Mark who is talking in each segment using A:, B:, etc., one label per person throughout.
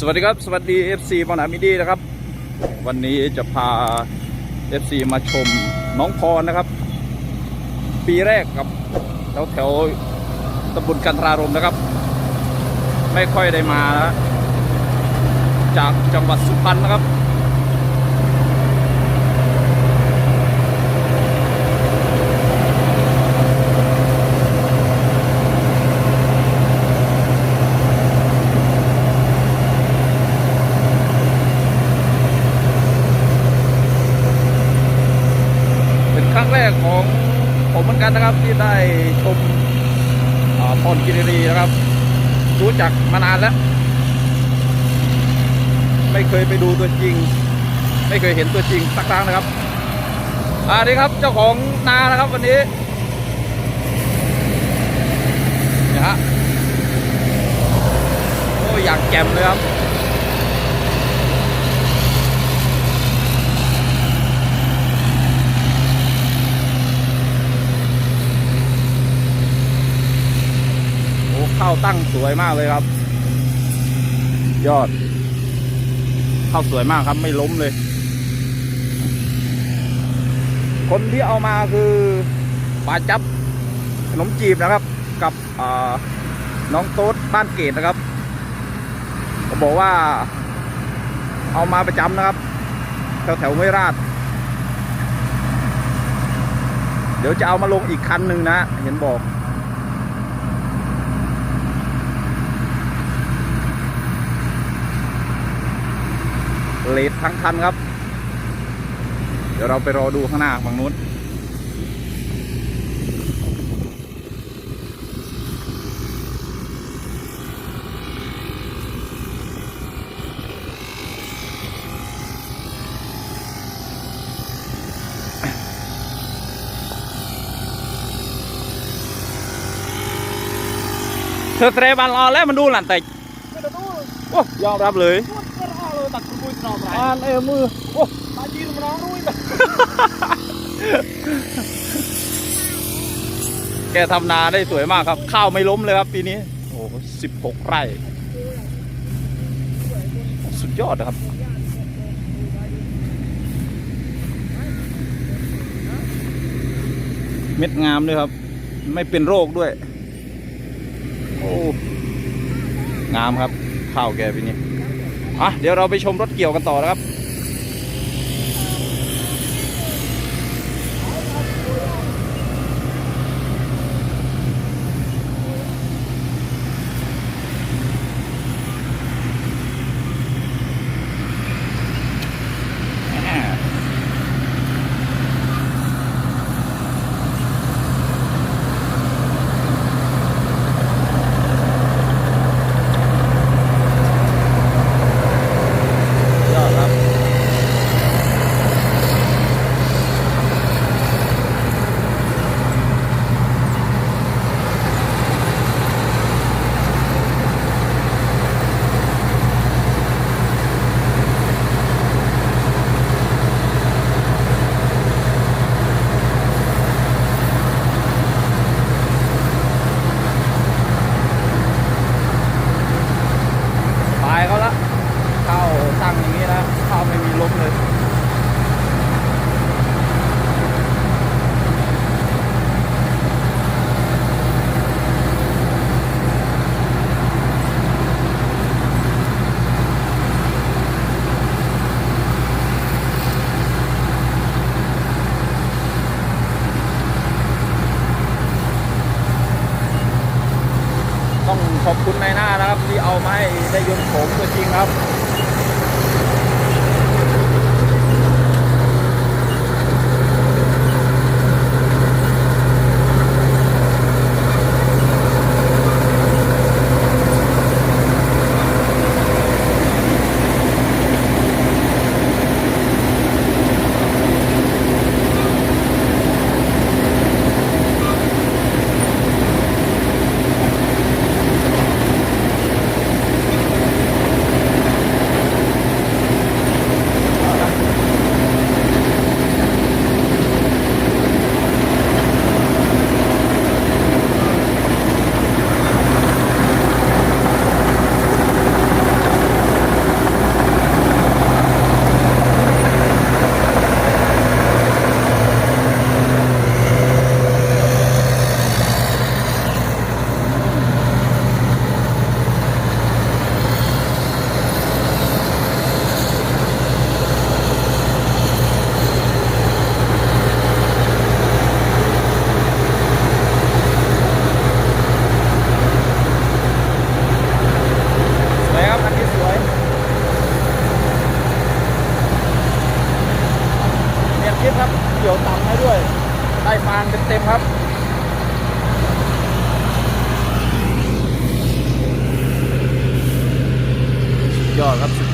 A: สวัสดีครับ สวัสดี FC บอนามิดีนะครับ วันนี้จะพา FC มาชมน้องพรนะครับ ปีแรกกับแถวแถวตำบลกันทรารมนะครับ ไม่ค่อยได้มานะจากจังหวัดสุพรรณนะครับ เป็นครั้งแรกของผมเหมือนกันนะครับ ที่ได้ชม อ่าพรกิรีนะครับ รู้จักมานานแล้ว ไม่เคยไปดูตัวจริง ไม่เคยเห็นตัวจริงสักครั้งนะครับอ่านี่ครับเจ้าของนานะครับวันนี้นะฮะโอ้อยากแจ่มเลยครับ โอ้ข้าตั้งสวยมากเลยครับ ยอด เข้าสวยมากครับไม่ล้มเลย คนที่เอามาคือปลาจับขนมจีบนะครับ กับน้องโต๊ดบ้านเกตนะครับผมบอกว่า เอามาประจำนะครับ แถวแถวๆห้วยราช เดี๋ยวจะเอามาลงอีกคันหนึ่งนะ เห็นบอก เลททั้งคันครับ เดี๋ยวเราไปรอดูข้างหน้าฝั่งนู้นเธอเตรบันรอแล้วมันดูหลันแต่
B: Kita dulu,
A: โอ้ยอมรับเลย
B: kita kalau tak kumpul sama
A: อ่านเออมือโอ้
B: Tajir menang itu.
A: แกทำนาได้สวยมากครับ ข้าวไม่ล้มเลยครับ ปีนี้ โอ้สิบหกไร่ สุดยอดนะครับเม็ดงามด้วยครับ ไม่เป็นโรคด้วย โอ้ งามครับ ข้าวแกปีนี้ อะเดี๋ยวเราไปชมรถเกี่ยวกันต่อนะครับ ยอดครับ ตายเขาละเข้าตั้งอย่างนี้นะเข้าไม่มีล้มเลย ต้องขอบคุณนายหน้า ไม่ได้ยนต์ผมตัวจริงครับ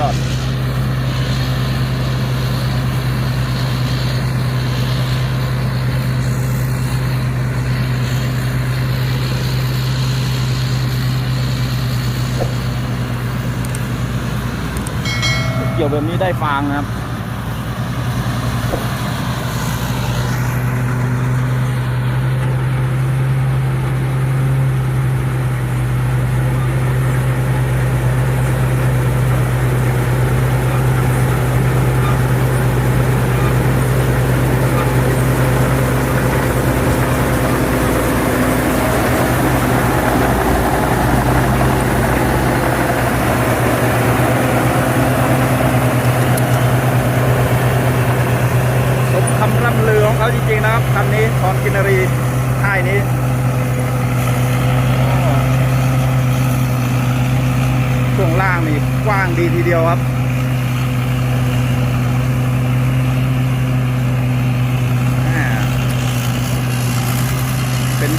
A: อ อด เกี่ยวแบบนี้ได้ฟางนะครับ สมคำร่ำลือของเขาจริงๆนะครับคันนี้คอนกินรีค่ายนี้ช่วงล่างนี่กว้างดีทีเดียวครับอ่า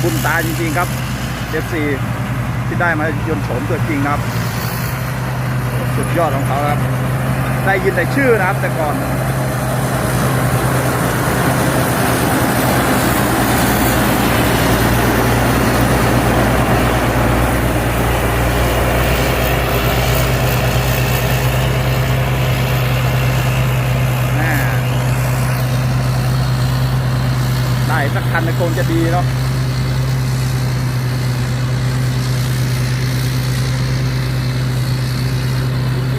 A: เป็นตาจริงๆครับเ f ซีที่ได้มายนต์โฉมตัวจริงครับ สุดยอดของเขาครับ ได้ยินแต่ชื่อนะครับ แต่ก่อนได้สักคันก็คงจะดีเนาะ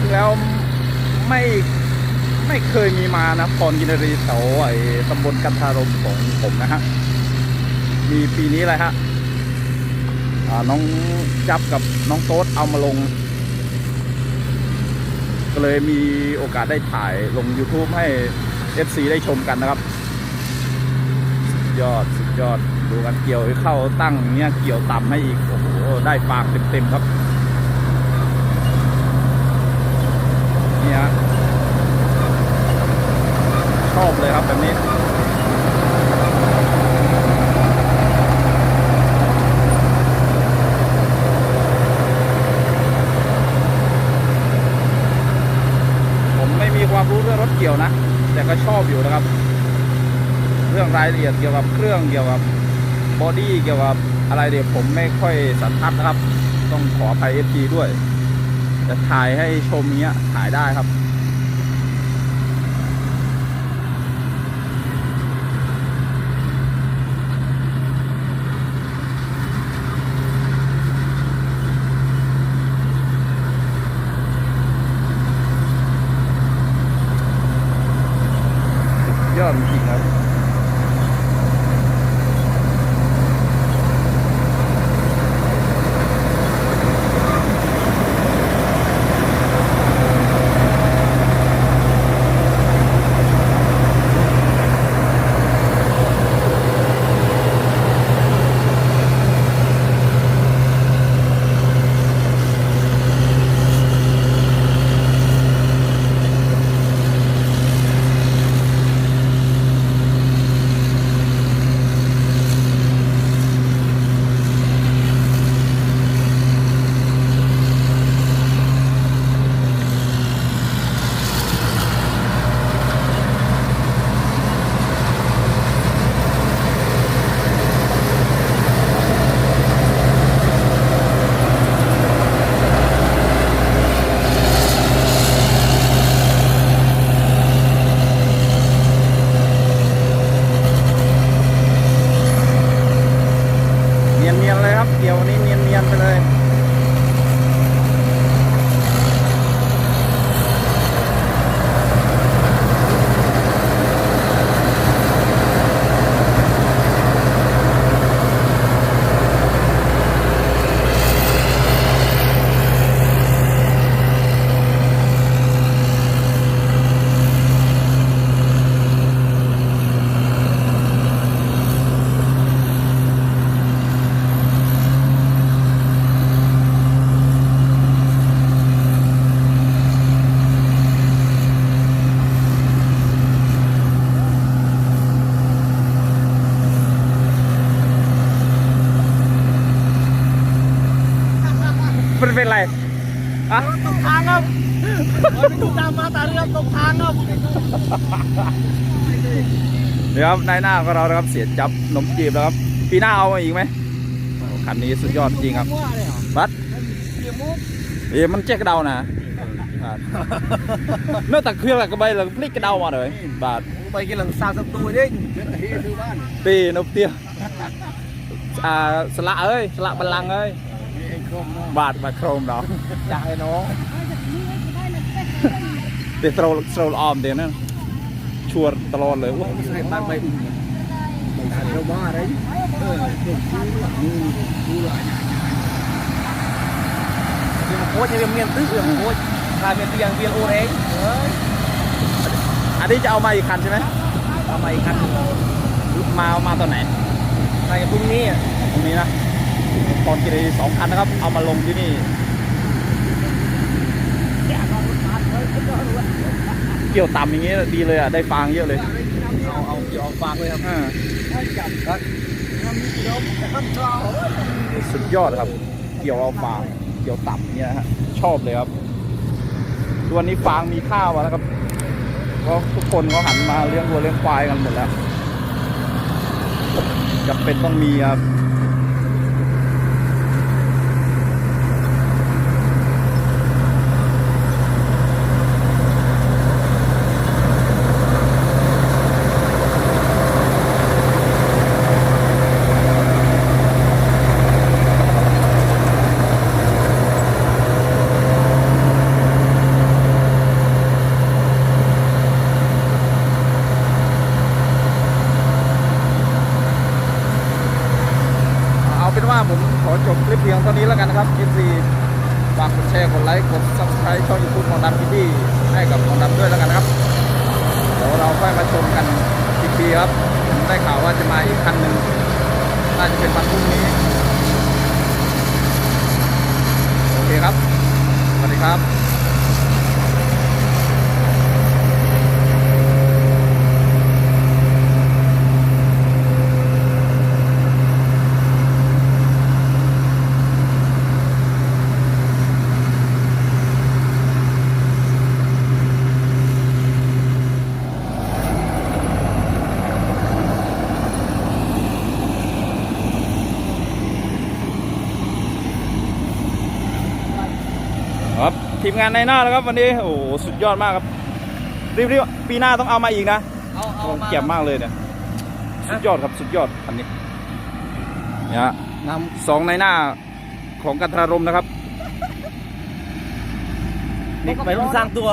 A: จริง ๆแล้วไม่ไม่เคยมีมานะพรกินรีแถวไอ้ตำบลกันทารมของผมนะฮะ มีปีนี้เลยฮะน้องจับกับน้องโต๊ดเอามาลง ก็เลยมีโอกาสได้ถ่ายลง YouTube ให้ FC ได้ชมกันนะครับสุดยอด สุดยอด ดูกันเกี่ยวเข้าตั้งเนี้ยเกี่ยวต่ำให้อีก โอ้โห ได้ฟางเต็มๆครับ เนี่ยฮะช อบเลยครับแบบนี้ผมไม่มีความรู้เรื่องรถเกี่ยวนะ แต่ก็ชอบอยู่นะครับ เรื่องรายละเอียดเกี่ยวกับเครื่องเกี่ยวกับบอดี้เกี่ยวกับอะไรเดี๋ยวผมไม่ค่อยสันทัดนะครับ ต้องขออภัยเอฟซีด้วย จะถ่ายให้ชมเนี้ยถ่ายได้ครับ จริงๆครับัน
B: เป็นไรอะตกทางครับไกตามมาตาเรือตกทางครับ
A: เดี๋ยวครับนายหน้าของเรานะครับเสียจับนมจีบแล้วครับปีหน้าเอาอีกไหมคันนี้สุดยอดจริงครับบัส
B: เอ๋
A: มันเจ๊กเดานะเมื่อตะเครื่องอะไรก็ไปเราพลิกกระเดามาเลยบาท
B: ไปกินหลังสาสตูนี่
A: ตีนบเตี้ยสละเอ้ยสละบัลลังเอ้ย
B: นี่ไอ้โครมเนาะ
A: บาทมาโครมดอก
B: จ่ายน้อง
A: เดี๋ยวโตรโตรออมเดี๋ยวนั่นชวนตลอดเลยว้า
B: ใส่บ้านไปอุ่นเดี๋ยวบ้าอะไรเออเด็กดูดูหลายเดี๋ยวโค้ชยังเมียนตื้อเดี๋ยวโค้ชกลายเป็นเตียงเบียนโอเองเฮ้ย
A: อันนี้จะเอามาอีกคันใช่ไหม
B: ทำไมคัน
A: มาเอามาตอนไหน
B: ใส่พรุ่งนี้อ่ะ
A: ตรงนี้นะ ตอนกินสองคันนะครับ เอามาลงที่นี่เกี่ยวต่ำอย่างงี้ดีเลยอะ ได้ฟางเยอะเลย
B: เอาเอาเกี่ยวฝากเลยครับ
A: อ่า
B: จับครับน้ำมีกี่ดอกน้ำเปล่า
A: สุดยอดครับ เกี่ยวเอาฟาง เกี่ยวต่ำเนี่ยนะฮะ ชอบเลยครับตัวนนี้ฟางมีค่ามาแล้วครับเพราะทุกคนเขาหันมาเลี้ยงวัวเลี้ยงควายกันหมดแล้วจำเป็นต้องมีครับ เอาเป็นว่าผมขอจบค ลิปเพียงเท่านี้แล้วกันนะครับคลิปซีฝากกดแชร์ กดไลค์ กด subscribe ช่อง YouTube ของดำพิธีให้กับของดำด้วยแล้วกันนะครับ เดี๋ยวเราค่อยมาชมกันอีกทีครับผมได้ข่าวว่าจะมาอีกคันหนึ่งน่าจะเป็นวันพรุ่งนี้ โอเคครับ สวัสดีครับ ครับทีมงานในหน้าแล้วครับวันนี้โอ้โหสุดยอดมากครับรีบๆปีหน้าต้องเอามาอีกนะ
B: เอาเอา
A: โอ้
B: มา
A: เก็บมากเลยเนี่ยสุดยอดครับสุดยอดคันนี้เนี่ยฮะ
B: น
A: สองในหน้าของกันทรารมนะครับำ
B: นี่ไปรุ่นสร้างตัว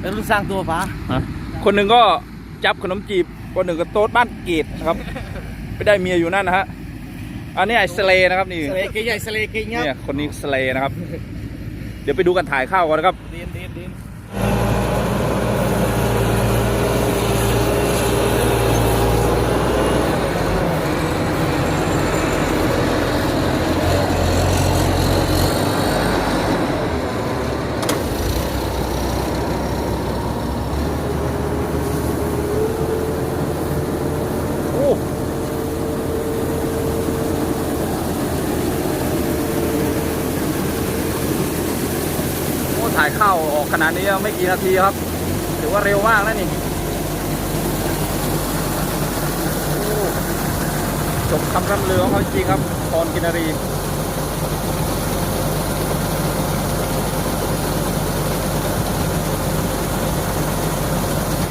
B: ไปรุ่นสร้างตัวป๋า
A: ฮะคนหนึ่งก็จับขนมจีบคนหนึ่งก็โต๊ดบ้านเกตนะครับไปได้เมียอยู่นั่นนะฮะอันนี้ไอ้สเลนะครับนี่
B: สเลกใหญ่สเลกเงี้ย
A: เนี่ยคนนี้สเลนะครับ เดี๋ยวไปดูกันถ่ายข้าวก่อนนะครับ
B: ดินดินดิน
A: โอ้โอ้ถ่าย ขนาดนี้ไม่กี่นาทีครับ ถือว่าเร็วมากแล้วนี่จบคำร่ำเรือของเขาจริงครับพรกินรี